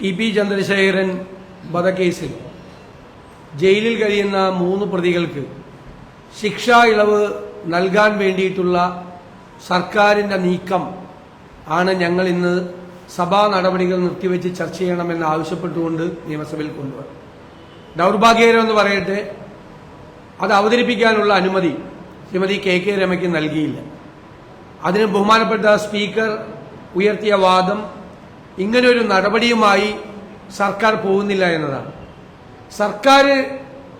T P Chandrasekharan വധക്കേസിൽ ജയിലിൽ കഴിയുന്ന മൂന്ന് പ്രതികൾക്ക് ശിക്ഷാ ഇളവ് നൽകാൻ വേണ്ടിയിട്ടുള്ള സർക്കാരിന്റെ നീക്കം ആണ് ഞങ്ങൾ ഇന്ന് സഭാ നടപടികൾ നിർത്തിവെച്ച് ചർച്ച ചെയ്യണമെന്ന് ആവശ്യപ്പെട്ടുകൊണ്ട് നിയമസഭയിൽ കൊണ്ടുവരും കൊണ്ടുവന്നു ദൗർഭാഗ്യകരമെന്ന് പറയട്ടെ അത് അവതരിപ്പിക്കാനുള്ള അനുമതി ശ്രീമതി കെ കെ രമയ്ക്ക് നൽകിയില്ല. അതിന് ബഹുമാനപ്പെട്ട സ്പീക്കർ ഉയർത്തിയ വാദം ഇങ്ങനൊരു നടപടിയുമായി സർക്കാർ പോകുന്നില്ല എന്നതാണ്. സർക്കാർ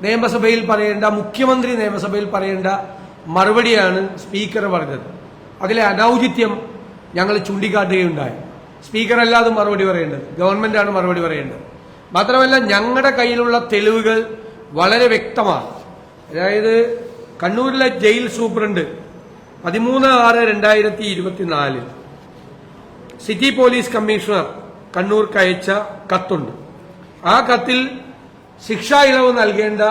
നിയമസഭയിൽ പറയേണ്ട മുഖ്യമന്ത്രി നിയമസഭയിൽ പറയേണ്ട മറുപടിയാണ് സ്പീക്കർ പറഞ്ഞത്. അതിലെ അനൗചിത്യം ഞങ്ങൾ ചൂണ്ടിക്കാട്ടുകയുണ്ടായി. സ്പീക്കർ അല്ലാതെ മറുപടി പറയേണ്ടത്. ഗവൺമെന്റാണ് മറുപടി പറയേണ്ടത്. മാത്രമല്ല ഞങ്ങളുടെ കയ്യിലുള്ള തെളിവുകൾ വളരെ വ്യക്തമാണ്. അതായത് കണ്ണൂരിലെ ജയിൽ സൂപ്രണ്ട് പതിമൂന്ന് ആറ് രണ്ടായിരത്തി ഇരുപത്തിനാലിൽ സിറ്റി പോലീസ് കമ്മീഷണർ കണ്ണൂർക്ക് അയച്ച കത്തുണ്ട്. ആ കത്തിൽ ശിക്ഷാ ഇളവ് നൽകേണ്ട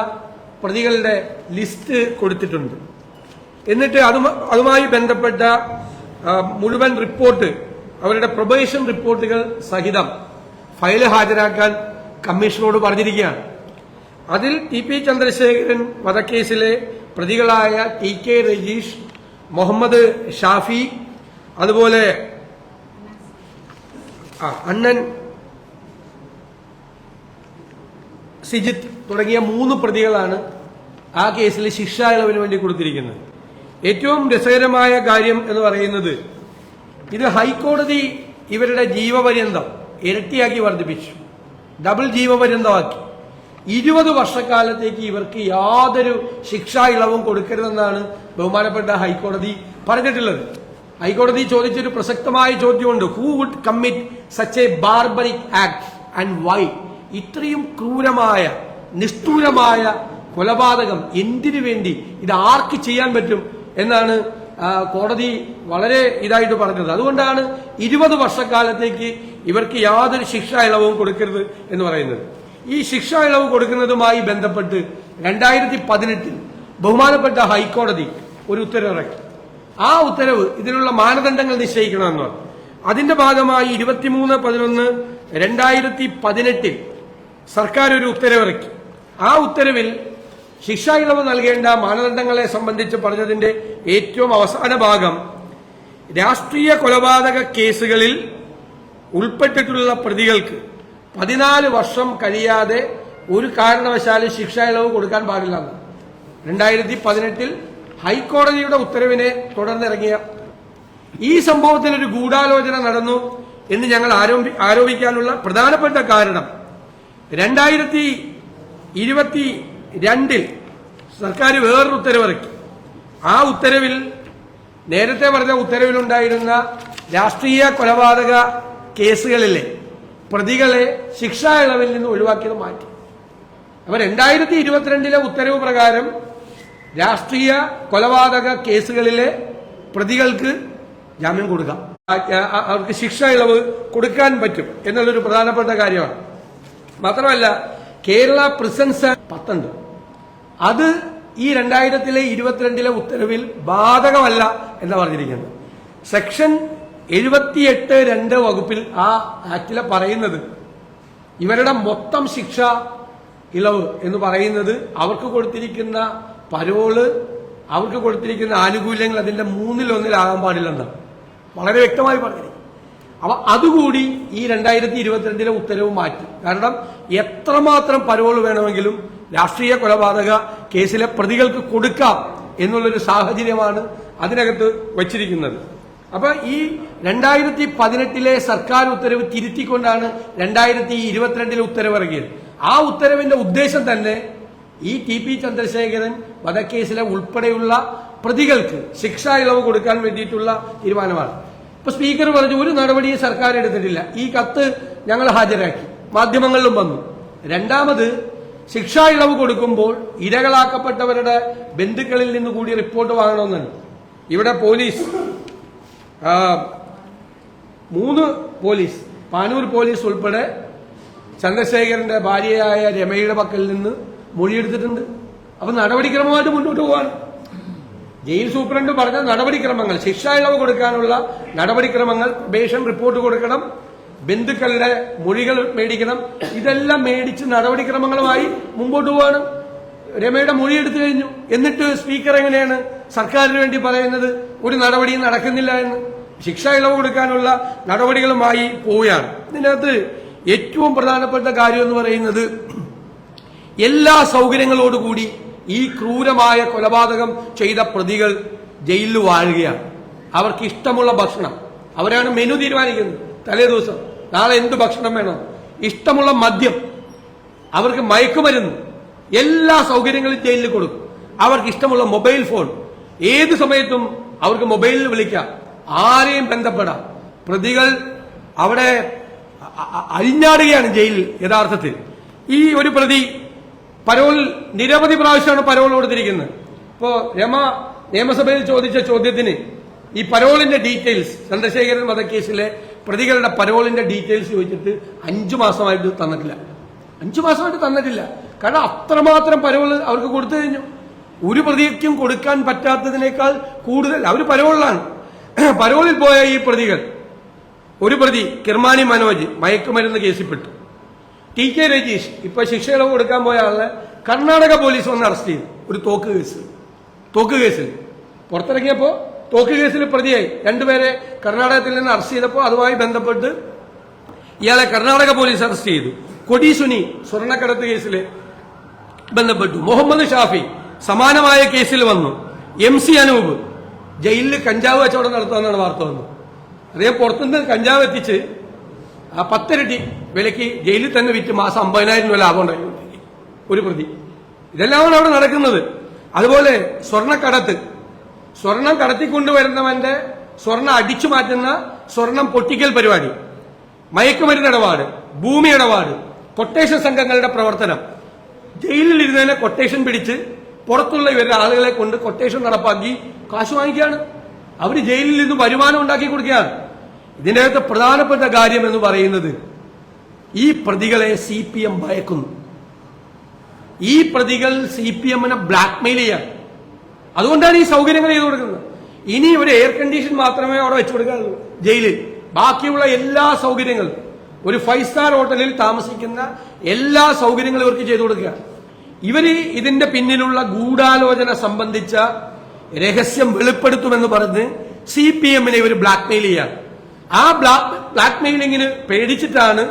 പ്രതികളുടെ ലിസ്റ്റ് കൊടുത്തിട്ടുണ്ട്. എന്നിട്ട് അതുമായി ബന്ധപ്പെട്ട മുഴുവൻ റിപ്പോർട്ട് അവരുടെ പ്രൊബേഷൻ റിപ്പോർട്ടുകൾ സഹിതം ഫയൽ ഹാജരാക്കാൻ കമ്മീഷനോട് പറഞ്ഞിരിക്കുകയാണ്. അതിൽ ടി പി ചന്ദ്രശേഖരൻ വധക്കേസിലെ പ്രതികളായ ടി കെ രജീഷ് മുഹമ്മദ് ഷാഫി അതുപോലെ ആ, അണ്ണൻ സിജിത്ത് തുടങ്ങിയ മൂന്ന് പ്രതികളാണ് ആ കേസിൽ ശിക്ഷ ഇളവിന് വേണ്ടി കൊടുത്തിരിക്കുന്നത്. ഏറ്റവും രസകരമായ കാര്യം എന്ന് പറയുന്നത് ഇത് ഹൈക്കോടതി ഇവരുടെ ജീവപര്യന്തം ഇരട്ടിയാക്കി വർദ്ധിപ്പിച്ചു. ഡബിൾ ജീവപര്യന്തമാക്കി. ഇരുപത് വർഷക്കാലത്തേക്ക് ഇവർക്ക് യാതൊരു ശിക്ഷാ ഇളവും കൊടുക്കരുതെന്നാണ് ബഹുമാനപ്പെട്ട ഹൈക്കോടതി പറഞ്ഞിട്ടുള്ളത്. ഹൈക്കോടതി ചോദിച്ചൊരു പ്രസക്തമായ ചോദ്യമുണ്ട്. Who would commit such a barbaric act and why ഇത്രയും ക്രൂരമായ നിഷ്ഠൂരമായ കൊലപാതകം എന്തിനു വേണ്ടി ഇത് ആർക്ക് ചെയ്യാൻ പറ്റും എന്നാണ് കോടതി വളരെ ഇതായിട്ട് പറഞ്ഞത്. അതുകൊണ്ടാണ് ഇരുപത് വർഷക്കാലത്തേക്ക് ഇവർക്ക് യാതൊരു ശിക്ഷാ ഇളവും കൊടുക്കരുത് എന്ന് പറയുന്നത്. ഈ ശിക്ഷാ ഇളവ് കൊടുക്കുന്നതുമായി ബന്ധപ്പെട്ട് രണ്ടായിരത്തി പതിനെട്ടിൽ ബഹുമാനപ്പെട്ട ഹൈക്കോടതി ഒരു ഉത്തരവിറക്കി. ആ ഉത്തരവ് ഇതിനുള്ള മാനദണ്ഡങ്ങൾ നിശ്ചയിക്കണമെന്ന് പറഞ്ഞു അതിന്റെ ഭാഗമായി ഇരുപത്തിമൂന്ന് പതിനൊന്ന് രണ്ടായിരത്തി പതിനെട്ടിൽ സർക്കാർ ഒരു ഉത്തരവിറക്കി. ആ ഉത്തരവിൽ ശിക്ഷാ ഇളവ് നൽകേണ്ട മാനദണ്ഡങ്ങളെ സംബന്ധിച്ച് പറഞ്ഞതിന്റെ ഏറ്റവും അവസാന ഭാഗം രാഷ്ട്രീയ കൊലപാതക കേസുകളിൽ ഉൾപ്പെട്ടിട്ടുള്ള പ്രതികൾക്ക് പതിനാല് വർഷം കഴിയാതെ ഒരു കാരണവശാലും ശിക്ഷാ ഇളവ് കൊടുക്കാൻ പാടില്ല രണ്ടായിരത്തി പതിനെട്ടിൽ ഹൈക്കോടതിയുടെ ഉത്തരവിനെ തുടർന്നിറങ്ങിയ ഈ സംഭവത്തിൽ ഒരു ഗൂഢാലോചന നടന്നു എന്ന് ഞങ്ങൾ ആരോപി ആരോപിക്കാനുള്ള പ്രധാനപ്പെട്ട കാരണം രണ്ടായിരത്തി ഇരുപത്തി രണ്ടിൽ സർക്കാർ വേറൊരു ഉത്തരവിറക്കി. ആ ഉത്തരവിൽ നേരത്തെ പറഞ്ഞ ഉത്തരവിലുണ്ടായിരുന്ന രാഷ്ട്രീയ കൊലപാതക കേസുകളിലെ പ്രതികളെ ശിക്ഷാ ഇളവിൽ നിന്ന് ഒഴിവാക്കിയത് മാറ്റി. അപ്പൊ രണ്ടായിരത്തി ഇരുപത്തിരണ്ടിലെ ഉത്തരവ് പ്രകാരം രാഷ്ട്രീയ കൊലപാതക കേസുകളിലെ പ്രതികൾക്ക് ജാമ്യം കൊടുക്കാം. അവർക്ക് ശിക്ഷ ഇളവ് കൊടുക്കാൻ പറ്റും എന്നുള്ളൊരു പ്രധാനപ്പെട്ട കാര്യമാണ്. മാത്രമല്ല കേരള പ്രിസൻസ് പത്തുണ്ട്. അത് ഈ രണ്ടായിരത്തിലെ ഇരുപത്തിരണ്ടിലെ ഉത്തരവിൽ ബാധകമല്ല എന്ന് പറഞ്ഞിരിക്കുന്നത് സെക്ഷൻ എഴുപത്തിയെട്ട് രണ്ട് വകുപ്പിൽ ആ ആക്ടിലെ പറയുന്നത് ഇവരുടെ മൊത്തം ശിക്ഷ ഇളവ് എന്ന് പറയുന്നത് അവർക്ക് കൊടുത്തിരിക്കുന്ന പരോൾ അവർക്ക് കൊടുത്തിരിക്കുന്ന ആനുകൂല്യങ്ങൾ അതിന്റെ മൂന്നിലൊന്നിലാകാൻ പാടില്ലെന്നാണ്. വളരെ വ്യക്തമായി പറഞ്ഞിരിക്കും അപ്പൊ അതുകൂടി ഈ രണ്ടായിരത്തി ഇരുപത്തിരണ്ടിലെ ഉത്തരവ് മാറ്റി. കാരണം എത്രമാത്രം പരോൾ വേണമെങ്കിലും രാഷ്ട്രീയ കൊലപാതക കേസിലെ പ്രതികൾക്ക് കൊടുക്കാം എന്നുള്ളൊരു സാഹചര്യമാണ് അതിനകത്ത് വച്ചിരിക്കുന്നത്. അപ്പൊ ഈ രണ്ടായിരത്തി പതിനെട്ടിലെ സർക്കാർ ഉത്തരവ് തിരുത്തിക്കൊണ്ടാണ് രണ്ടായിരത്തി ഇരുപത്തിരണ്ടിലെ ഉത്തരവ് ഇറങ്ങിയത്. ആ ഉത്തരവിന്റെ ഉദ്ദേശം തന്നെ ഈ ടി പി ചന്ദ്രശേഖരൻ വധക്കേസിലെ ഉൾപ്പെടെയുള്ള പ്രതികൾക്ക് ശിക്ഷാ ഇളവ് കൊടുക്കാൻ വേണ്ടിയിട്ടുള്ള തീരുമാനമാണ്. ഇപ്പൊ സ്പീക്കർ പറഞ്ഞു ഒരു നടപടിയും സർക്കാർ എടുത്തിട്ടില്ല. ഈ കത്ത് ഞങ്ങൾ ഹാജരാക്കി. മാധ്യമങ്ങളിലും വന്നു. രണ്ടാമത് ശിക്ഷാ ഇളവ് കൊടുക്കുമ്പോൾ ഇരകളാക്കപ്പെട്ടവരുടെ ബന്ധുക്കളിൽ നിന്ന് കൂടി റിപ്പോർട്ട് വാങ്ങണമെന്നുണ്ട്. ഇവിടെ പോലീസ് മൂന്ന് പോലീസ് പാനൂർ പോലീസ് ഉൾപ്പെടെ ചന്ദ്രശേഖരന്റെ ഭാര്യയായ രമയുടെ പക്കൽ നിന്ന് മൊഴിയെടുത്തിട്ടുണ്ട്. അപ്പൊ നടപടിക്രമമായിട്ട് മുന്നോട്ട് പോവാണ്. ജയിൽ സൂപ്രണ്ട് പറഞ്ഞ നടപടിക്രമങ്ങൾ ശിക്ഷ ഇളവ് കൊടുക്കാനുള്ള നടപടിക്രമങ്ങൾ ബേഷൻ റിപ്പോർട്ട് കൊടുക്കണം ബന്ധുക്കളുടെ മൊഴികൾ മേടിക്കണം. ഇതെല്ലാം മേടിച്ച് നടപടിക്രമങ്ങളുമായി മുമ്പോട്ട് പോവാണ് രമയുടെ മൊഴി എടുത്തു കഴിഞ്ഞു. എന്നിട്ട് സ്പീക്കർ എങ്ങനെയാണ് സർക്കാരിന് വേണ്ടി പറയുന്നത്? ഒരു നടപടിയും നടക്കുന്നില്ല എന്ന്. ശിക്ഷ ഇളവ് കൊടുക്കാനുള്ള നടപടികളുമായി പോവുകയാണ്. ഇതിനകത്ത് ഏറ്റവും പ്രധാനപ്പെട്ട കാര്യം എന്ന് പറയുന്നത് എല്ലാ സൗകര്യങ്ങളോടുകൂടി ഈ ക്രൂരമായ കൊലപാതകം ചെയ്ത പ്രതികൾ ജയിലിൽ വാഴുകയാണ്. അവർക്ക് ഇഷ്ടമുള്ള ഭക്ഷണം. അവരാണ് മെനു തീരുമാനിക്കുന്നത്. തലേ ദിവസം. നാളെ എന്ത് ഭക്ഷണം വേണം? ഇഷ്ടമുള്ള മദ്യം. അവർക്ക് മയക്കുമരുന്ന്. എല്ലാ സൗകര്യങ്ങളും ജയിലിൽ കൊടുക്കും. അവർക്ക് ഇഷ്ടമുള്ള മൊബൈൽ ഫോൺ. ഏത് സമയത്തും അവർക്ക് മൊബൈലിൽ വിളിക്കാം. ആരെയും ബന്ധപ്പെടാം. പ്രതികൾ അവിടെ അഴിഞ്ഞാടുകയാണ് ജയിലിൽ യഥാർത്ഥത്തിൽ. ഈ ഒരു പ്രതി പരോൾ നിരവധി പ്രാവശ്യമാണ് പരോൾ കൊടുത്തിരിക്കുന്നത്. ഇപ്പോ രമ നിയമസഭയിൽ ചോദിച്ച ചോദ്യത്തിന് ഈ പരോളിന്റെ ഡീറ്റെയിൽസ് ചന്ദ്രശേഖരൻ വധക്കേസിലെ പ്രതികളുടെ പരോളിന്റെ ഡീറ്റെയിൽസ് ചോദിച്ചിട്ട് അഞ്ചു മാസമായിട്ട് തന്നിട്ടില്ല. അഞ്ചു മാസമായിട്ട് തന്നിട്ടില്ല. കാരണം അത്രമാത്രം പരോൾ അവർക്ക് കൊടുത്തു കഴിഞ്ഞു. ഒരു പ്രതിക്കും കൊടുക്കാൻ പറ്റാത്തതിനേക്കാൾ കൂടുതൽ അവർ പരോളിലാണ്. പരോളിൽ പോയ ഈ പ്രതികൾ ഒരു പ്രതി കിർമാനി മനോജ് മയക്കുമരുന്ന് കേസിൽപ്പെട്ടു. ടി കെ രജീഷ് ഇപ്പൊ ശിക്ഷ ഇളവ് കൊടുക്കാൻ പോയ ആളെ കർണാടക പോലീസ് വന്ന് അറസ്റ്റ് ചെയ്തു. ഒരു തോക്ക് കേസ് തോക്ക് കേസിൽ. പുറത്തിറങ്ങിയപ്പോ തോക്ക് കേസിൽ പ്രതിയായി. രണ്ടുപേരെ കർണാടകത്തിൽ നിന്ന് അറസ്റ്റ് ചെയ്തപ്പോൾ അതുമായി ബന്ധപ്പെട്ട് ഇയാളെ കർണാടക പോലീസ് അറസ്റ്റ് ചെയ്തു. കൊടീസുനി സ്വർണക്കടത്ത് കേസിൽ ബന്ധപ്പെട്ടു. മുഹമ്മദ് ഷാഫി സമാനമായ കേസിൽ വന്നു. എം സി അനൂപ് ജയിലിൽ കഞ്ചാവ് കച്ചവടം നടത്തുമെന്നാണ് വാർത്ത വന്നത്. അദ്ദേഹം പുറത്തുനിന്ന് കഞ്ചാവ് എത്തിച്ച് ആ പത്തിരട്ടി വിലയ്ക്ക് ജയിലിൽ തന്നെ വിറ്റ് മാസം അമ്പതിനായിരം രൂപ ലാഭം ഉണ്ടായിരുന്നു ഒരു പ്രതി. ഇതെല്ലാമാണ് അവിടെ നടക്കുന്നത്. അതുപോലെ സ്വർണക്കടത്ത്. സ്വർണം കടത്തിക്കൊണ്ടുവരുന്നവന്റെ സ്വർണം അടിച്ചു മാറ്റുന്ന സ്വർണം പൊട്ടിക്കൽ പരിപാടി. മയക്കുമരുന്ന് ഇടപാട് ഭൂമി ഇടപാട് കൊട്ടേഷൻ സംഘങ്ങളുടെ പ്രവർത്തനം. ജയിലിൽ ഇരുന്നതിനെ കൊട്ടേഷൻ പിടിച്ച് പുറത്തുള്ള ഇവരുടെ ആളുകളെ കൊണ്ട് കൊട്ടേഷൻ നടപ്പാക്കി കാശ് വാങ്ങിക്കുകയാണ്. അവർ ജയിലിൽ നിന്ന് വരുമാനം ഉണ്ടാക്കി കൊടുക്കുകയാണ്. ഇതിന്റെ അകത്ത് പ്രധാനപ്പെട്ട കാര്യം എന്ന് പറയുന്നത് ഈ പ്രതികളെ സി പി എം ഭയക്കുന്നു. ഈ പ്രതികൾ സി പി എമ്മിനെ ബ്ലാക്ക്മെയിൽ ചെയ്യാൻ. അതുകൊണ്ടാണ് ഈ സൗകര്യങ്ങൾ ചെയ്തു കൊടുക്കുന്നത്. ഇനി ഒരു എയർ കണ്ടീഷൻ മാത്രമേ അവിടെ വെച്ചു കൊടുക്കാറുള്ളൂ ജയിലിൽ. ബാക്കിയുള്ള എല്ലാ സൗകര്യങ്ങളും. ഒരു ഫൈവ് സ്റ്റാർ ഹോട്ടലിൽ താമസിക്കുന്ന എല്ലാ സൗകര്യങ്ങളും ഇവർക്ക് ചെയ്തു കൊടുക്കുക. ഇവർ ഇതിന്റെ പിന്നിലുള്ള ഗൂഢാലോചന സംബന്ധിച്ച രഹസ്യം വെളിപ്പെടുത്തുമെന്ന് പറഞ്ഞ് സി പി എമ്മിനെ ഇവർ ബ്ലാക്ക്മെയിൽ ചെയ്യാൻ. ആ ബ്ലാക്ക് മെയിലിങ്ങിന് പേടിച്ചിട്ടാണ്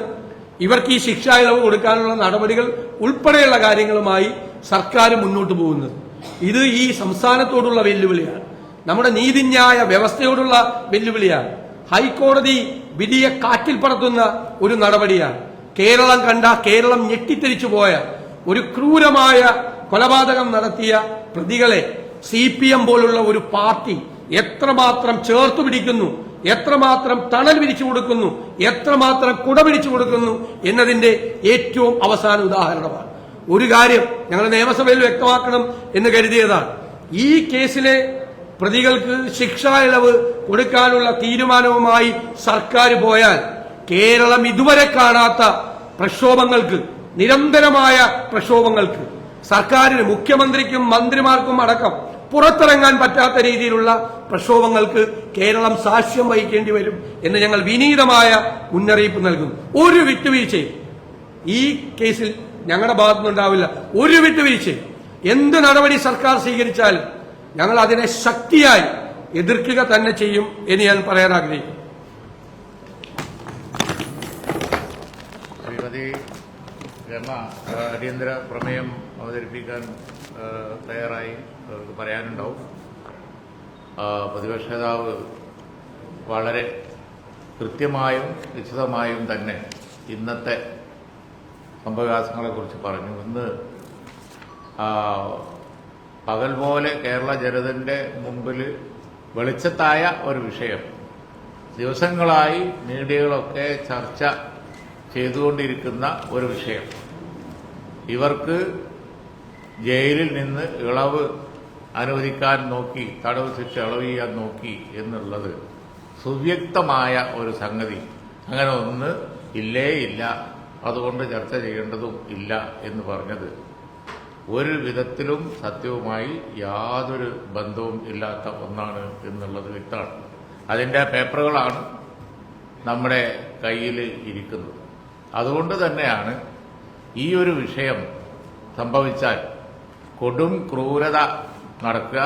ഇവർക്ക് ഈ ശിക്ഷ ഇളവ് കൊടുക്കാനുള്ള നടപടികൾ ഉൾപ്പെടെയുള്ള കാര്യങ്ങളുമായി സർക്കാർ മുന്നോട്ട് പോകുന്നത്. ഇത് ഈ സംസ്ഥാനത്തോടുള്ള വെല്ലുവിളിയാണ്. നമ്മുടെ നീതിന്യായ വ്യവസ്ഥയോടുള്ള വെല്ലുവിളിയാണ്. ഹൈക്കോടതി വിധിയെ കാറ്റിൽ പറത്തുന്ന ഒരു നടപടിയാണ്. കേരളം കണ്ട കേരളം ഞെട്ടിത്തെരിച്ചു പോയ ഒരു ക്രൂരമായ കൊലപാതകം നടത്തിയ പ്രതികളെ സി പോലുള്ള ഒരു പാർട്ടി എത്രമാത്രം ചേർത്തു പിടിക്കുന്നു എത്രമാത്രം തണൽ വിരിച്ചു കൊടുക്കുന്നു എത്രമാത്രം കുട പിടിച്ചു കൊടുക്കുന്നു എന്നതിന്റെ ഏറ്റവും അവസാന ഉദാഹരണമാണ്. ഒരു കാര്യം ഞങ്ങൾ നിയമസഭയിൽ വ്യക്തമാക്കണം എന്ന് കരുതിയതാണ്. ഈ കേസിലെ പ്രതികൾക്ക് ശിക്ഷാ ഇളവ് കൊടുക്കാനുള്ള തീരുമാനവുമായി സർക്കാർ പോയാൽ കേരളം ഇതുവരെ കാണാത്ത പ്രക്ഷോഭങ്ങൾക്ക് നിരന്തരമായ പ്രക്ഷോഭങ്ങൾക്ക് സർക്കാരിന് മുഖ്യമന്ത്രിക്കും മന്ത്രിമാർക്കും അടക്കം പുറത്തിറങ്ങാൻ പറ്റാത്ത രീതിയിലുള്ള പ്രക്ഷോഭങ്ങൾക്ക് കേരളം സാക്ഷ്യം വഹിക്കേണ്ടി വരും എന്ന് ഞങ്ങൾ വിനീതമായ മുന്നറിയിപ്പ് നൽകുന്നു. ഒരു വിട്ടുവീഴ്ചയും ഈ കേസിൽ ഞങ്ങളുടെ ഭാഗത്തുനിന്നുണ്ടാവില്ല ഒരു വിട്ടുവീഴ്ചയും. എന്ത് നടപടി സർക്കാർ സ്വീകരിച്ചാൽ ഞങ്ങൾ അതിനെ ശക്തിയായി എതിർക്കുക തന്നെ ചെയ്യും എന്ന് ഞാൻ പറയാൻ ആഗ്രഹിക്കുന്നു. ശ്രീമതി രമ അടിയന്തര പ്രമേയം അവതരിപ്പിക്കാൻ തയ്യാറായി. പറയാനുണ്ടാവും. പ്രതിപക്ഷ നേതാവ് വളരെ കൃത്യമായും വിശദമായും തന്നെ ഇന്നത്തെ സംഭവവികാസങ്ങളെക്കുറിച്ച് പറഞ്ഞു. ഇന്ന് പകൽ പോലെ കേരള ജനതന്റെ മുമ്പിൽ വെളിച്ചത്തായ ഒരു വിഷയം. ദിവസങ്ങളായി മീഡിയകളൊക്കെ ചർച്ച ചെയ്തുകൊണ്ടിരിക്കുന്ന ഒരു വിഷയം. ഇവർക്ക് ജയിലിൽ നിന്ന് ഇളവ് അനുവദിക്കാൻ നോക്കി തടവ് ശിക്ഷ ഇളവ് ചെയ്യാൻ നോക്കി എന്നുള്ളത് സുവ്യക്തമായ ഒരു സംഗതി. അങ്ങനെ ഒന്ന് ഇല്ലേ ഇല്ല അതുകൊണ്ട് ചർച്ച ചെയ്യേണ്ടതും ഇല്ല എന്ന് പറഞ്ഞത് ഒരു വിധത്തിലും സത്യവുമായി യാതൊരു ബന്ധവും ഇല്ലാത്ത ഒന്നാണ് എന്നുള്ളത് വ്യക്തമാണ്. അതിന്റെ പേപ്പറുകളാണ് നമ്മുടെ കയ്യിൽ ഇരിക്കുന്നത്. അതുകൊണ്ട് തന്നെയാണ് ഈ ഒരു വിഷയം സംഭവിച്ചാൽ കൊടും ക്രൂരത നടക്കുക.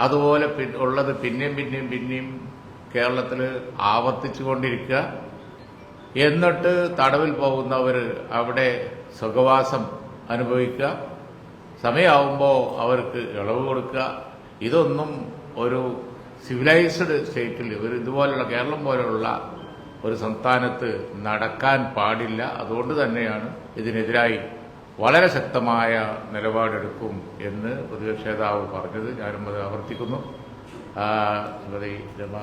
അതുപോലെ ഉള്ളത് പിന്നെയും പിന്നെയും പിന്നെയും കേരളത്തിൽ ആവർത്തിച്ചുകൊണ്ടിരിക്കുക. എന്നിട്ട് തടവിൽ പോകുന്നവർ അവിടെ സുഖവാസം അനുഭവിക്കുക. സമയമാവുമ്പോൾ അവർക്ക് ഇളവ് കൊടുക്കുക. ഇതൊന്നും ഒരു സിവിലൈസ്ഡ് സ്റ്റേറ്റിൽ ഒരു ഇതുപോലുള്ള കേരളം പോലെയുള്ള ഒരു സംസ്ഥാനത്ത് നടക്കാൻ പാടില്ല. അതുകൊണ്ട് തന്നെയാണ് ഇതിനെതിരായി വളരെ ശക്തമായ നിലപാടെടുക്കും എന്ന് പ്രതിപക്ഷ നേതാവ് പറഞ്ഞത്. ഞാനും അത് ആവർത്തിക്കുന്നു. ശ്രീമതി രമ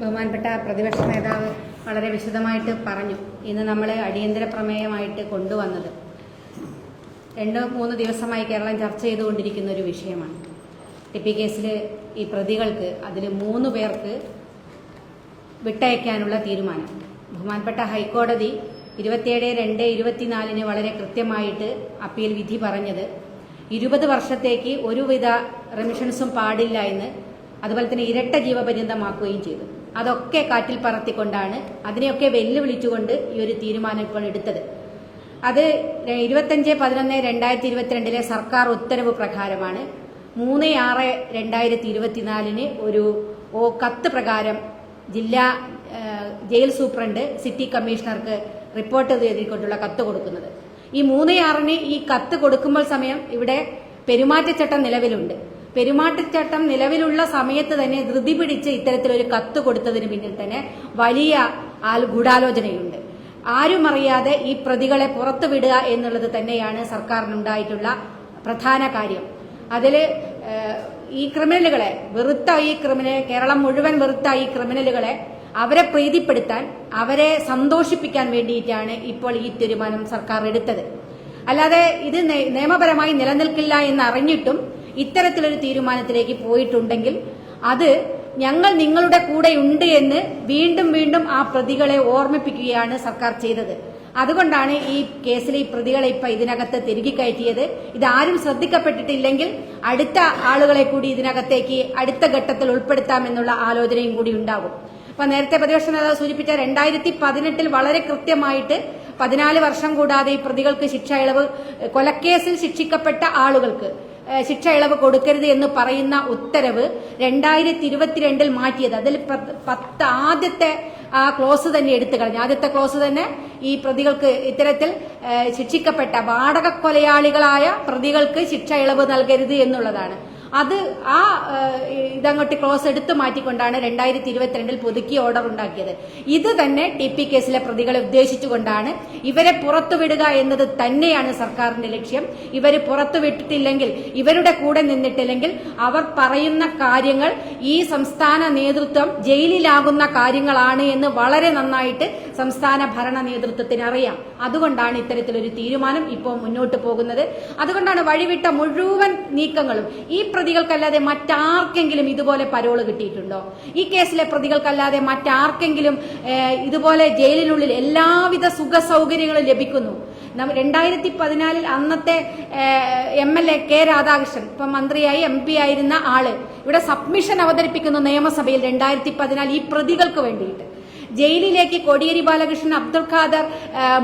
ബഹുമാനപ്പെട്ട പ്രതിപക്ഷ നേതാവ് വളരെ വിശദമായിട്ട് പറഞ്ഞു. ഇന്ന് നമ്മൾ അടിയന്തര പ്രമേയമായിട്ട് കൊണ്ടുവന്നത്. രണ്ടോ മൂന്ന് ദിവസമായി കേരളം ചർച്ച ചെയ്തുകൊണ്ടിരിക്കുന്ന ഒരു വിഷയമാണ്. പി കേസിൽ ഈ പ്രതികൾക്ക് അതിൽ മൂന്ന് പേർക്ക് വിട്ടയക്കാനുള്ള തീരുമാനം. ബഹുമാനപ്പെട്ട ഹൈക്കോടതി ഇരുപത്തിയേഴ് രണ്ട് ഇരുപത്തിനാലിന് വളരെ കൃത്യമായിട്ട് അപ്പീൽ വിധി പറഞ്ഞത് ഇരുപത് വർഷത്തേക്ക് ഒരുവിധ റെമിഷൻസും പാടില്ല എന്ന് അതുപോലെ തന്നെ ഇരട്ട ജീവപര്യന്തമാക്കുകയും ചെയ്തു. അതൊക്കെ കാറ്റിൽ പറത്തിക്കൊണ്ടാണ് അതിനെയൊക്കെ വെല്ലുവിളിച്ചുകൊണ്ട് ഈ ഒരു തീരുമാനം ഇപ്പോൾ എടുത്തത്. അത് ഇരുപത്തഞ്ച് പതിനൊന്ന് രണ്ടായിരത്തി ഇരുപത്തിരണ്ടിലെ സർക്കാർ ഉത്തരവ് പ്രകാരമാണ്. മൂന്ന് ആറ് രണ്ടായിരത്തി ഇരുപത്തിനാലിന് ഒരു ഓ കത്ത് പ്രകാരം ജില്ലാ ജയിൽ സൂപ്രണ്ട് സിറ്റി കമ്മീഷണർക്ക് റിപ്പോർട്ട് ചെയ്തിക്കൊണ്ടുള്ള കത്ത് കൊടുക്കുന്നത്. ഈ മൂന്ന് ആറിന് ഈ കത്ത് കൊടുക്കുമ്പോൾ സമയം ഇവിടെ പെരുമാറ്റച്ചട്ടം നിലവിലുണ്ട്. പെരുമാറ്റച്ചട്ടം നിലവിലുള്ള സമയത്ത് തന്നെ ധൃതി പിടിച്ച് ഇത്തരത്തിലൊരു കത്ത് കൊടുത്തതിന് പിന്നിൽ തന്നെ വലിയ ഗൂഢാലോചനയുണ്ട്. ആരും അറിയാതെ ഈ പ്രതികളെ പുറത്തുവിടുക എന്നുള്ളത് തന്നെയാണ് സർക്കാരിനുണ്ടായിട്ടുള്ള പ്രധാന കാര്യം. അതിൽ ഈ ക്രിമിനലുകളെ വെറുത്ത ഈ ക്രിമിനൽ കേരളം മുഴുവൻ വെറുത്ത ഈ ക്രിമിനലുകളെ അവരെ പ്രീതിപ്പെടുത്താൻ അവരെ സന്തോഷിപ്പിക്കാൻ വേണ്ടിയിട്ടാണ് ഇപ്പോൾ ഈ തീരുമാനം സർക്കാർ എടുത്തത്. അല്ലാതെ ഇത് നിയമപരമായി നിലനിൽക്കില്ല എന്ന് അറിഞ്ഞിട്ടും ഇത്തരത്തിലൊരു തീരുമാനത്തിലേക്ക് പോയിട്ടുണ്ടെങ്കിൽ അത് ഞങ്ങൾ നിങ്ങളുടെ കൂടെയുണ്ട് എന്ന് വീണ്ടും വീണ്ടും ആ പ്രതികളെ ഓർമ്മിപ്പിക്കുകയാണ് സർക്കാർ ചെയ്തത്. അതുകൊണ്ടാണ് ഈ കേസിലെ ഈ പ്രതികളെ ഇപ്പൊ ഇതിനകത്ത് തിരികെ കയറ്റിയത്. ഇതാരും ശ്രദ്ധിക്കപ്പെട്ടിട്ടില്ലെങ്കിൽ അടുത്ത ആളുകളെ കൂടി ഇതിനകത്തേക്ക് അടുത്ത ഘട്ടത്തിൽ ഉൾപ്പെടുത്താമെന്നുള്ള ആലോചനയും കൂടി ഉണ്ടാകും. അപ്പൊ നേരത്തെ പ്രതിപക്ഷ നേതാവ് സൂചിപ്പിച്ച രണ്ടായിരത്തി പതിനെട്ടിൽ വളരെ കൃത്യമായിട്ട് പതിനാല് വർഷം കൂടാതെ ഈ പ്രതികൾക്ക് ശിക്ഷ ഇളവ് കൊലക്കേസിൽ ശിക്ഷിക്കപ്പെട്ട ആളുകൾക്ക് ശിക്ഷ ഇളവ് കൊടുക്കരുത് എന്ന് പറയുന്ന ഉത്തരവ് രണ്ടായിരത്തി ഇരുപത്തിരണ്ടിൽ മാറ്റിയത്. അതിൽ പത്ത് ആദ്യത്തെ ആ ക്ലോസ് തന്നെ എടുത്തു കളഞ്ഞു. ആദ്യത്തെ ക്ലോസ് തന്നെ ഈ പ്രതികൾക്ക് ഇത്തരത്തിൽ ശിക്ഷിക്കപ്പെട്ട വാടക കൊലയാളികളായ പ്രതികൾക്ക് ശിക്ഷ ഇളവ് നൽകരുത് എന്നുള്ളതാണ്. അത് ആ ഇതങ്ങോട്ട് ക്ലോസ് എടുത്തു മാറ്റിക്കൊണ്ടാണ് രണ്ടായിരത്തി ഇരുപത്തിരണ്ടിൽ പുതുക്കി ഓർഡർ ഉണ്ടാക്കിയത്. ഇത് തന്നെ ടി പി കേസിലെ പ്രതികളെ ഉദ്ദേശിച്ചുകൊണ്ടാണ് ഇവരെ പുറത്തുവിടുക എന്നത് തന്നെയാണ് സർക്കാരിന്റെ ലക്ഷ്യം. ഇവർ പുറത്തുവിട്ടിട്ടില്ലെങ്കിൽ ഇവരുടെ കൂടെ നിന്നിട്ടില്ലെങ്കിൽ അവർ പറയുന്ന കാര്യങ്ങൾ ഈ സംസ്ഥാന നേതൃത്വം ജയിലിലാകുന്ന കാര്യങ്ങളാണ് എന്ന് വളരെ നന്നായിട്ട് സംസ്ഥാന ഭരണ നേതൃത്വത്തിന് അറിയാം. അതുകൊണ്ടാണ് ഇത്തരത്തിലൊരു തീരുമാനം ഇപ്പോൾ മുന്നോട്ട് പോകുന്നത്. അതുകൊണ്ടാണ് വഴിവിട്ട മുഴുവൻ നീക്കങ്ങളും. ഈ പ്രതികൾക്കല്ലാതെ മറ്റാർക്കെങ്കിലും ഇതുപോലെ പരോൾ കിട്ടിയിട്ടുണ്ടോ? ഈ കേസിലെ പ്രതികൾക്കല്ലാതെ മറ്റാർക്കെങ്കിലും ഇതുപോലെ ജയിലിനുള്ളിൽ എല്ലാവിധ സുഖ സൗകര്യങ്ങളും ലഭിക്കുന്നു. രണ്ടായിരത്തി പതിനാലിൽ അന്നത്തെ M L A K Radhakrishnan ഇപ്പൊ മന്ത്രിയായി എം പി ആയിരുന്ന ആൾ ഇവിടെ സബ്മിഷൻ അവതരിപ്പിക്കുന്നു നിയമസഭയിൽ രണ്ടായിരത്തി പതിനാല് ഈ പ്രതികൾക്ക് വേണ്ടിയിട്ട്. ജയിലിലേക്ക് കോടിയേരി ബാലകൃഷ്ണൻ അബ്ദുൾ ഖാദർ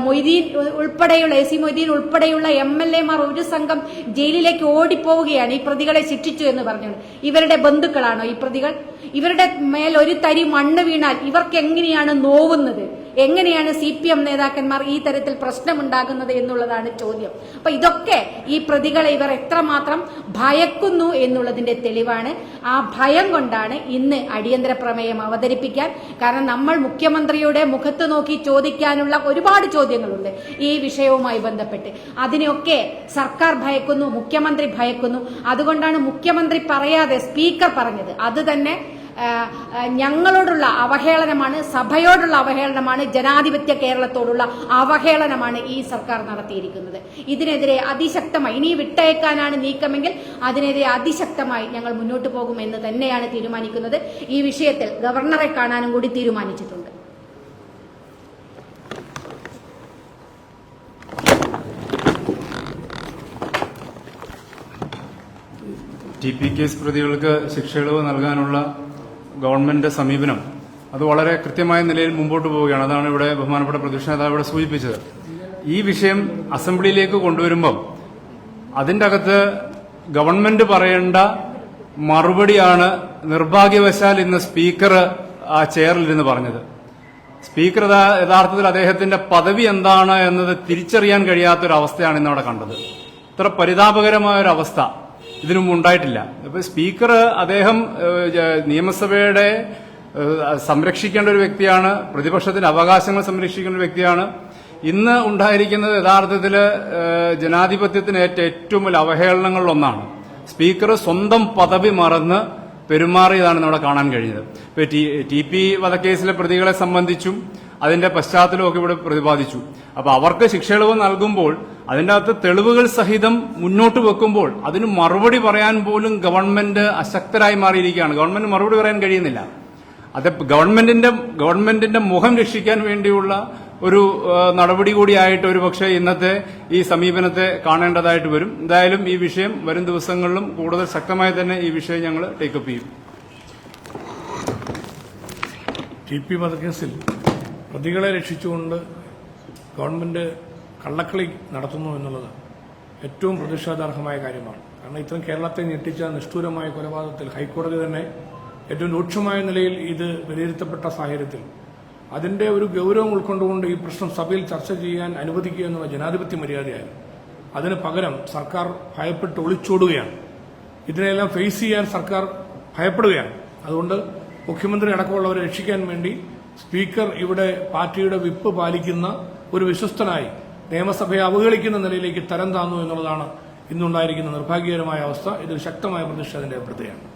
മൊയ്തീൻ ഉൾപ്പെടെയുള്ള എ സി മൊയ്തീൻ ഉൾപ്പെടെയുള്ള എം എൽ എമാർ ഒരു സംഘം ജയിലിലേക്ക് ഓടിപ്പോവുകയാണ് ഈ പ്രതികളെ ശിക്ഷിച്ചു എന്ന് പറഞ്ഞു ഇവരുടെ ബന്ധുക്കളാണോ ഈ പ്രതികൾ? ഇവരുടെ മേൽ ഒരു തരി മണ്ണ് വീണാൽ ഇവർക്ക് എങ്ങനെയാണ് നോവുന്നത്? എങ്ങനെയാണ് സി പി എം നേതാക്കന്മാർ ഈ തരത്തിൽ പ്രശ്നമുണ്ടാകുന്നത് എന്നുള്ളതാണ് ചോദ്യം. അപ്പൊ ഇതൊക്കെ ഈ പ്രതികളെ ഇവർ എത്രമാത്രം ഭയക്കുന്നു എന്നുള്ളതിന്റെ തെളിവാണ്. ആ ഭയം കൊണ്ടാണ് ഇന്ന് അടിയന്തര പ്രമേയം അവതരിപ്പിക്കാൻ. കാരണം നമ്മൾ മുഖ്യമന്ത്രിയുടെ മുഖത്ത് നോക്കി ചോദിക്കാനുള്ള ഒരുപാട് ചോദ്യങ്ങളുണ്ട് ഈ വിഷയവുമായി ബന്ധപ്പെട്ട്. അതിനെയൊക്കെ സർക്കാർ ഭയക്കുന്നു മുഖ്യമന്ത്രി ഭയക്കുന്നു. അതുകൊണ്ടാണ് മുഖ്യമന്ത്രി പറയാതെ സ്പീക്കർ പറഞ്ഞത്. അത് തന്നെ ഞങ്ങളോടുള്ള അവഹേളനമാണ് സഭയോടുള്ള അവഹേളനമാണ് ജനാധിപത്യ കേരളത്തോടുള്ള അവഹേളനമാണ് ഈ സർക്കാർ നടത്തിയിരിക്കുന്നത്. ഇതിനെതിരെ അതിശക്തമായി ഇനി വിട്ടയക്കാനാണ് നീക്കമെങ്കിൽ അതിനെതിരെ അതിശക്തമായി ഞങ്ങൾ മുന്നോട്ട് പോകുമെന്ന് തന്നെയാണ് തീരുമാനിക്കുന്നത്. ഈ വിഷയത്തിൽ ഗവർണറെ കാണാനും കൂടി തീരുമാനിച്ചിട്ടുണ്ട്. ടി പി കേസ് പ്രതികൾക്ക് ശിക്ഷയിളവ് നൽകാനുള്ള ഗവൺമെന്റ് സമീപനം അത് വളരെ കൃത്യമായ നിലയിൽ മുമ്പോട്ട് പോവുകയാണ്. അതാണ് ഇവിടെ ബഹുമാനപ്പെട്ട പ്രതിപക്ഷ നേതാവ് ഇവിടെ സൂചിപ്പിച്ചത്. ഈ വിഷയം അസംബ്ലിയിലേക്ക് കൊണ്ടുവരുമ്പം അതിന്റെ അകത്ത് ഗവൺമെന്റ് പറയേണ്ട മറുപടിയാണ് നിർഭാഗ്യവശാൽ ഇന്ന് സ്പീക്കർ ആ ചെയറിലിരുന്ന് പറഞ്ഞത്. സ്പീക്കർ യഥാ- യഥാർത്ഥത്തിൽ അദ്ദേഹത്തിന്റെ പദവി എന്താണ് എന്നത് തിരിച്ചറിയാൻ കഴിയാത്തൊരവസ്ഥയാണ് ഇന്ന് അവിടെ കണ്ടത്. ഇത്ര പരിതാപകരമായ ഒരു അവസ്ഥ ഇതിനു മുമ്പ് ഉണ്ടായിട്ടില്ല. ഇപ്പൊ സ്പീക്കർ അദ്ദേഹം നിയമസഭയുടെ സംരക്ഷിക്കേണ്ട ഒരു വ്യക്തിയാണ് പ്രതിപക്ഷത്തിന്റെ അവകാശങ്ങൾ സംരക്ഷിക്കേണ്ട ഒരു വ്യക്തിയാണ്. ഇന്ന് ഉണ്ടായിരിക്കുന്നത് യഥാർത്ഥത്തിൽ ജനാധിപത്യത്തിന് ഏറ്റ ഏറ്റവും വലിയ അവഹേളനങ്ങളിലൊന്നാണ് സ്പീക്കർ സ്വന്തം പദവി മറന്ന് പെരുമാറിയതാണ് നമ്മുടെ കാണാൻ കഴിഞ്ഞത്. ഇപ്പൊ ടി ടി പി വധക്കേസിലെ പ്രതികളെ സംബന്ധിച്ചും അതിന്റെ പശ്ചാത്തലമൊക്കെ ഇവിടെ പ്രതിപാദിച്ചു. അപ്പൊ അവർക്ക് ശിക്ഷയിളവ് നൽകുമ്പോൾ അതിന്റെ അകത്ത് തെളിവുകൾ സഹിതം മുന്നോട്ട് വെക്കുമ്പോൾ അതിന് മറുപടി പറയാൻ പോലും ഗവൺമെന്റ് അശക്തരായി മാറിയിരിക്കുകയാണ്. ഗവൺമെന്റ് മറുപടി പറയാൻ കഴിയുന്നില്ല. അത് ഗവൺമെന്റിന്റെ ഗവൺമെന്റിന്റെ മുഖം രക്ഷിക്കാൻ വേണ്ടിയുള്ള ഒരു നടപടി കൂടിയായിട്ട് ഒരു പക്ഷേ ഇന്നത്തെ ഈ സമീപനത്തെ കാണേണ്ടതായിട്ട് വരും. എന്തായാലും ഈ വിഷയം വരും ദിവസങ്ങളിലും കൂടുതൽ ശക്തമായി തന്നെ ഈ വിഷയം ഞങ്ങൾ ടേക്കപ്പ് ചെയ്യും. ടി പി വധക്കേസിൽ പ്രതികളെ രക്ഷിച്ചുകൊണ്ട് ഗവൺമെന്റ് കള്ളക്കളി നടത്തുന്നു എന്നുള്ളത് ഏറ്റവും പ്രതിഷേധാർഹമായ കാര്യമാണ്. കാരണം ഇത്രയും കേരളത്തെ ഞെട്ടിച്ച നിഷ്ഠൂരമായ കൊലപാതകത്തിൽ ഹൈക്കോടതി തന്നെ ഏറ്റവും രൂക്ഷമായ നിലയിൽ ഇത് വിലയിരുത്തപ്പെട്ട സാഹചര്യത്തിൽ അതിന്റെ ഒരു ഗൗരവം ഉൾക്കൊണ്ടുകൊണ്ട് ഈ പ്രശ്നം സഭയിൽ ചർച്ച ചെയ്യാൻ അനുവദിക്കുക എന്നുള്ള ജനാധിപത്യ മര്യാദയായിരുന്നു അതിന് പകരം സർക്കാർ ഭയപ്പെട്ട് ഒളിച്ചോടുകയാണ്. ഇതിനെല്ലാം ഫേസ് ചെയ്യാൻ സർക്കാർ ഭയപ്പെടുകയാണ്. അതുകൊണ്ട് മുഖ്യമന്ത്രി അടക്കമുള്ളവരെ രക്ഷിക്കാൻ വേണ്ടി സ്പീക്കർ ഇവിടെ പാർട്ടിയുടെ വിപ്പ് പാലിക്കുന്ന ഒരു വിശ്വസ്തനായി നിയമസഭയെ അവഹേളിക്കുന്ന നിലയിലേക്ക് തരം താന്നു എന്നുള്ളതാണ് ഇന്നുണ്ടായിരിക്കുന്ന നിർഭാഗ്യകരമായ അവസ്ഥ. ഇതിൽ ശക്തമായ പ്രതിഷേധം രേഖപ്പെടുത്തുകയാണ്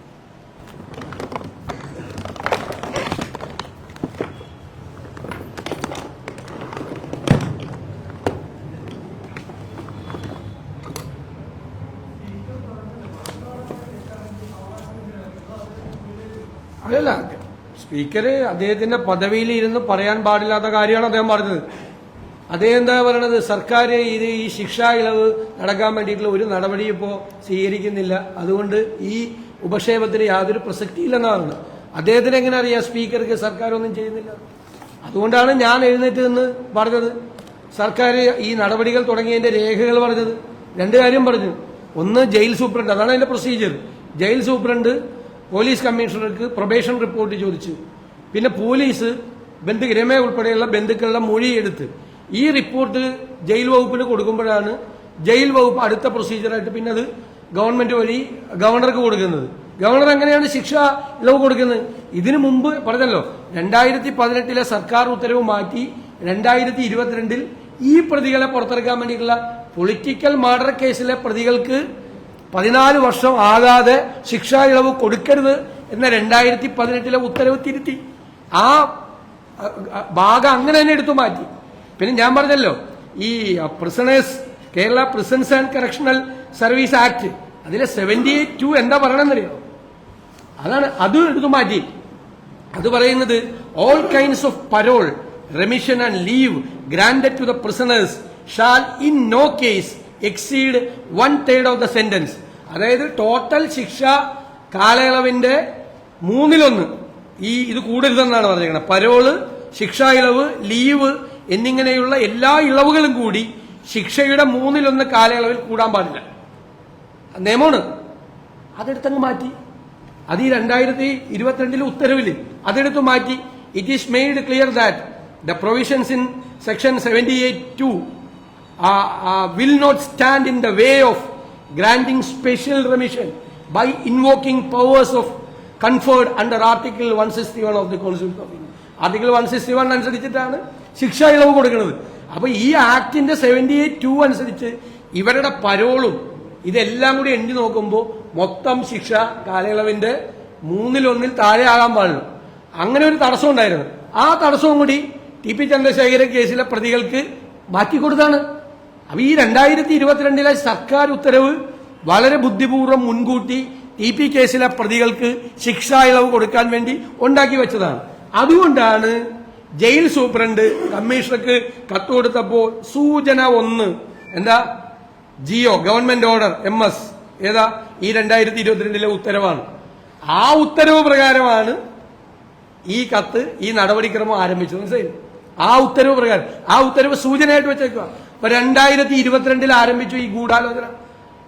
സ്പീക്കർ അദ്ദേഹത്തിന്റെ പദവിയിൽ ഇരുന്ന് പറയാൻ പാടില്ലാത്ത കാര്യമാണ് അദ്ദേഹം പറഞ്ഞത്. അദ്ദേഹം എന്താ പറയണത്? സർക്കാർ ഇത് ഈ ശിക്ഷാ ഇളവ് നടക്കാൻ വേണ്ടിയിട്ടുള്ള ഒരു നടപടി ഇപ്പോൾ സ്വീകരിക്കുന്നില്ല. അതുകൊണ്ട് ഈ ഉപക്ഷേപത്തിന് യാതൊരു പ്രസക്തിയില്ലെന്നാണ്. പറയുന്നത് അദ്ദേഹത്തിന് എങ്ങനെ അറിയാം സ്പീക്കർക്ക് സർക്കാർ ഒന്നും ചെയ്യുന്നില്ല? അതുകൊണ്ടാണ് ഞാൻ എഴുന്നേറ്റ് നിന്ന് പറഞ്ഞത്. സർക്കാർ ഈ നടപടികൾ തുടങ്ങിയതിന്റെ രേഖകൾ പറഞ്ഞത്. രണ്ട് കാര്യം പറഞ്ഞു. ഒന്ന് ജയിൽ സൂപ്രണ്ട് അതാണ് അതിന്റെ പ്രൊസീജിയർ ജയിൽ സൂപ്രണ്ട് പോലീസ് കമ്മീഷണർക്ക് പ്രൊബേഷൻ റിപ്പോർട്ട് ചോദിച്ചു. പിന്നെ പോലീസ് ബന്ധു രമേ ഉൾപ്പെടെയുള്ള ബന്ധുക്കളുടെ മൊഴി എടുത്ത് ഈ റിപ്പോർട്ട് ജയിൽ വകുപ്പിന് കൊടുക്കുമ്പോഴാണ് ജയിൽ വകുപ്പ് അടുത്ത പ്രൊസീജിയറായിട്ട് പിന്നെ അത് ഗവൺമെന്റ് വഴി ഗവർണർക്ക് കൊടുക്കുന്നത്. ഗവർണർ അങ്ങനെയാണ് ശിക്ഷ ഇളവ് കൊടുക്കുന്നത്? ഇതിനു മുമ്പ് പറഞ്ഞല്ലോ രണ്ടായിരത്തി പതിനെട്ടിലെ സർക്കാർ ഉത്തരവ് മാറ്റി രണ്ടായിരത്തി ഇരുപത്തിരണ്ടിൽ ഈ പ്രതികളെ പുറത്തിറക്കാൻ വേണ്ടിയിട്ടുള്ള പൊളിറ്റിക്കൽ മർഡർ കേസിലെ പ്രതികൾക്ക് പതിനാല് വർഷം ആകാതെ ശിക്ഷാ ഇളവ് കൊടുക്കരുത് എന്ന രണ്ടായിരത്തി പതിനെട്ടിലെ ഉത്തരവ് തിരുത്തി. ആ ഭാഗം അങ്ങനെ തന്നെ എടുത്തു മാറ്റി. പിന്നെ ഞാൻ പറഞ്ഞല്ലോ ഈ prisoners Kerala prisons and correctional service act അതിലെ സെവന്റി എയ്റ്റ് ടു എന്താ പറയണമെന്നറിയോ അതാണ് അത് എടുത്തു മാറ്റി. അത് പറയുന്നത് all kinds of parole remission and leave granted to the prisoners shall in no case exceed one third of the sentence അതായത് ടോട്ടൽ ശിക്ഷ കാലയളവിന്റെ മൂന്നിലൊന്ന്. ഈ ഇത് കൂടരുതെന്നാണ് പറഞ്ഞിരിക്കുന്നത്. പരോൾ ശിക്ഷാ ഇളവ് ലീവ് എന്നിങ്ങനെയുള്ള എല്ലാ ഇളവുകളും കൂടി ശിക്ഷയുടെ മൂന്നിലൊന്ന് കാലയളവിൽ കൂടാൻ പാടില്ല. നിയമമാണ്. അതെടുത്തങ്ങ് മാറ്റി. അത് ഈ രണ്ടായിരത്തി ഇരുപത്തിരണ്ടിലെ ഉത്തരവിൽ അതെടുത്ത് മാറ്റി. It is made clear that the provisions in section seventy eight two will not stand in the way of granting special remission by invoking powers of conferred under article one sixty one of the constitution of India article one sixty one അനുസരിച്ചിട്ടാണ് ശിക്ഷ ഇളവ് കൊടുക്കുന്നത്. അപ്പൊ ഈ ആക്ടിന്റെ seventy eight to അനുസരിച്ച് ഇവരുടെ പരോളും ഇതെല്ലാം കൂടി എണ്ണി നോക്കുമ്പോൾ മൊത്തം ശിക്ഷ കാലയളവിന്റെ മൂന്നിലൊന്നിൽ താഴെ ആകാൻ പാടുള്ളൂ അങ്ങനെ ഒരു തടസ്സം ഉണ്ടായിരുന്നു. ആ തടസ്സവും കൂടി ടി പി ചന്ദ്രശേഖരൻ കേസിലെ പ്രതികൾക്ക് മാറ്റിക്കൊടുത്താണ്. അപ്പൊ ഈ രണ്ടായിരത്തി ഇരുപത്തിരണ്ടിലെ സർക്കാർ ഉത്തരവ് വളരെ ബുദ്ധിപൂർവം മുൻകൂട്ടി ടി പി കേസിലെ പ്രതികൾക്ക് ശിക്ഷാ ഇളവ് കൊടുക്കാൻ വേണ്ടി ഉണ്ടാക്കി വെച്ചതാണ്. അതുകൊണ്ടാണ് ജയിൽ സൂപ്രണ്ട് കമ്മീഷണർക്ക് കത്ത് കൊടുത്തപ്പോൾ സൂചന ഒന്ന് എന്താ G O government order M S ഏതാ ഈ രണ്ടായിരത്തി ഇരുപത്തിരണ്ടിലെ ഉത്തരവാണ്. ആ ഉത്തരവ് പ്രകാരമാണ് ഈ കത്ത് ഈ നടപടിക്രമം ആരംഭിച്ചത്. മനസ്സിലായി ആ ഉത്തരവ് പ്രകാരം ആ ഉത്തരവ് സൂചനയായിട്ട് വെച്ചേക്കുക അപ്പൊ രണ്ടായിരത്തി ഇരുപത്തിരണ്ടിൽ ആരംഭിച്ചു ഈ ഗൂഢാലോചന.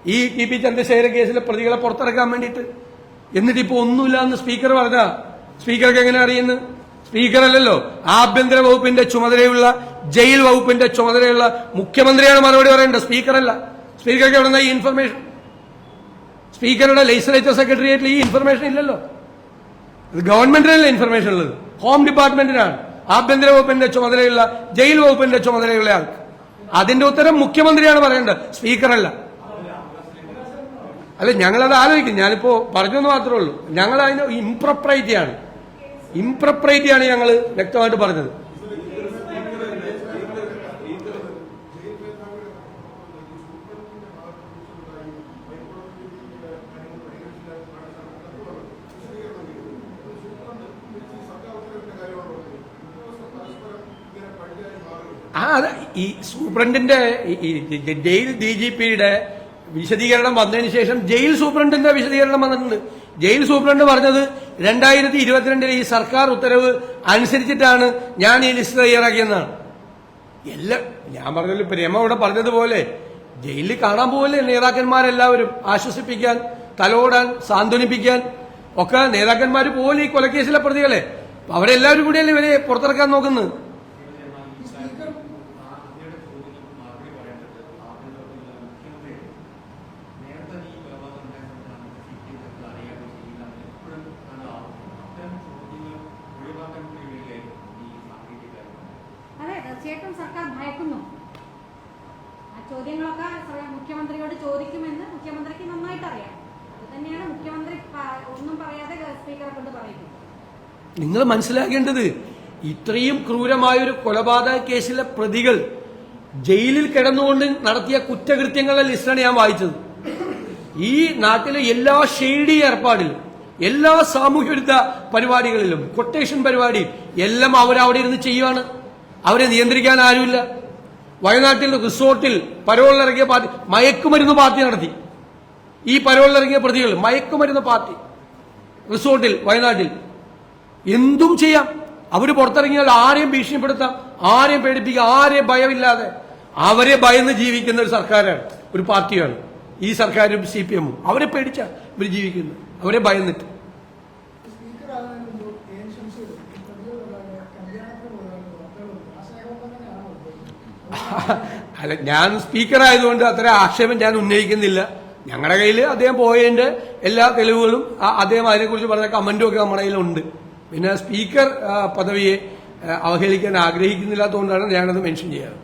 ഈ ടി പി ചന്ദ്രശേഖര കേസിലെ പ്രതികളെ പുറത്തിറക്കാൻ വേണ്ടിയിട്ട്. എന്നിട്ട് ഇപ്പൊ ഒന്നുമില്ല എന്ന് സ്പീക്കർ പറഞ്ഞ സ്പീക്കർക്ക് എങ്ങനെ അറിയുന്നു? സ്പീക്കർ അല്ലല്ലോ ആഭ്യന്തര വകുപ്പിന്റെ ചുമതലയുള്ള ജയിൽ വകുപ്പിന്റെ ചുമതലയുള്ള മുഖ്യമന്ത്രിയാണ് മറുപടി പറയേണ്ടത്. സ്പീക്കറല്ല. സ്പീക്കർക്ക് എവിടെ ഈ ഇൻഫർമേഷൻ സ്പീക്കറുടെ ലെജിസ്ലേച്ചർ സെക്രട്ടേറിയറ്റിൽ ഈ ഇൻഫർമേഷൻ ഇല്ലല്ലോ. ഇത് ഗവൺമെന്റിനല്ല ഇൻഫർമേഷൻ ഉള്ളത്? ഹോം ഡിപ്പാർട്ട്മെന്റിനാണ് ആഭ്യന്തര വകുപ്പിന്റെ ചുമതലയുള്ള ജയിൽ വകുപ്പിന്റെ ചുമതലയുള്ള ആൾക്ക്. അതിന്റെ ഉത്തരം മുഖ്യമന്ത്രിയാണ് പറയേണ്ടത്. സ്പീക്കറല്ല. അല്ല ഞങ്ങളത് ആലോചിക്കും. ഞാനിപ്പോ പറഞ്ഞെന്ന് മാത്രമേ ഉള്ളൂ. ഞങ്ങൾ അതിന് ഇംപ്രപ്രൈറ്റിയാണ് ഇംപ്രപ്രൈറ്റിയാണ് ഞങ്ങൾ വ്യക്തമായിട്ട് പറഞ്ഞത്. ആ ഈ സൂപ്രണ്ടിന്റെ ജയിൽ ഡി ജി പിയുടെ വിശദീകരണം വന്നതിന് ശേഷം ജയിൽ സൂപ്രണ്ടിന്റെ വിശദീകരണം വന്നിട്ടുണ്ട്. ജയിൽ സൂപ്രണ്ട് പറഞ്ഞത് രണ്ടായിരത്തി ഇരുപത്തിരണ്ടിലെ ഈ സർക്കാർ ഉത്തരവ് അനുസരിച്ചിട്ടാണ് ഞാൻ ഈ ലിസ്റ്റ് തയ്യാറാക്കിയെന്നാണ്. എല്ലാം ഞാൻ പറഞ്ഞല്ലോ പ്രേമ രമ ഇവിടെ പറഞ്ഞതുപോലെ ജയിലിൽ കാണാൻ പോകല്ലേ നേതാക്കന്മാരെല്ലാവരും ആശ്വസിപ്പിക്കാൻ തലോടാൻ സാന്ത്വനിപ്പിക്കാൻ. ഒക്കെ നേതാക്കന്മാർ പോലെ ഈ കൊലക്കേസിലെ പ്രതികളെ? അവരെല്ലാവരും കൂടിയല്ലേ ഇവരെ പുറത്തിറക്കാൻ നോക്കുന്നത് അതെ തീർച്ചയായിട്ടും സർക്കാർ ഭയക്കുന്നു ആ ചോദ്യങ്ങളൊക്കെ സ- മുഖ്യമന്ത്രിയോട് ചോദിക്കുമെന്ന് മുഖ്യമന്ത്രിക്ക് നന്നായിട്ട് അറിയാം അത് തന്നെയാണ് മുഖ്യമന്ത്രി പ- ഒന്നും പറയാതെ സ്പീക്കറെ കൊണ്ട് പറയുന്നത് നിങ്ങൾ മനസ്സിലാക്കേണ്ടത് ഇത്രയും ക്രൂരമായ ഒരു കൊലപാതക കേസിലെ പ്രതികൾ ജയിലിൽ കിടന്നുകൊണ്ട് നടത്തിയ കുറ്റകൃത്യങ്ങളുടെ ലിസ്റ്റാണ് ഞാൻ വായിച്ചത്. ഈ നാട്ടിലെ എല്ലാ ഷെയ്ഡി ഏർപ്പാടിലും എല്ലാ സാമൂഹ്യവിരുദ്ധ പരിപാടികളിലും കൊട്ടേഷൻ പരിപാടി എല്ലാം അവരവിടെ ഇരുന്ന് ചെയ്യുവാണ്. അവരെ നിയന്ത്രിക്കാൻ ആരുമില്ല. വയനാട്ടിൽ റിസോർട്ടിൽ പരോളിലിറങ്ങിയ പാർട്ടി മയക്കുമരുന്ന് പാർട്ടി നടത്തി. ഈ പരോളിലിറങ്ങിയ പ്രതികൾ മയക്കുമരുന്ന് പാർട്ടി. റിസോർട്ടിൽ വയനാട്ടിൽ എന്തും ചെയ്യാം. അവർ പുറത്തിറങ്ങിയാൽ ആരെയും ഭീഷണിപ്പെടുത്താം. ആരെയും പേടിപ്പിക്കാം. ആരെയും ഭയമില്ലാതെ. അവരെ ഭയന്ന് ജീവിക്കുന്ന ഒരു സർക്കാരാണ്. ഒരു പാർട്ടിയാണ്. ഈ സർക്കാരും സി പി എമ്മും അവരെ പേടിച്ച ഇവർ ജീവിക്കുന്നത് അവരെ ഭയന്നിട്ട്? അല്ല ഞാൻ സ്പീക്കർ ആയതുകൊണ്ട് അത്ര ആക്ഷേപം ഞാൻ ഉന്നയിക്കുന്നില്ല. ഞങ്ങളുടെ കയ്യിൽ അദ്ദേഹം പോയതിന്റെ എല്ലാ തെളിവുകളും അദ്ദേഹം അതിനെക്കുറിച്ച് പറഞ്ഞ കമന്റും ഒക്കെ നമ്മുടെ കയ്യിലുണ്ട്. പിന്നെ സ്പീക്കർ പദവിയെ അവഹേളിക്കാൻ ആഗ്രഹിക്കുന്നില്ലാത്തതുകൊണ്ടാണ് ഞാനത് മെൻഷൻ ചെയ്യാറ്.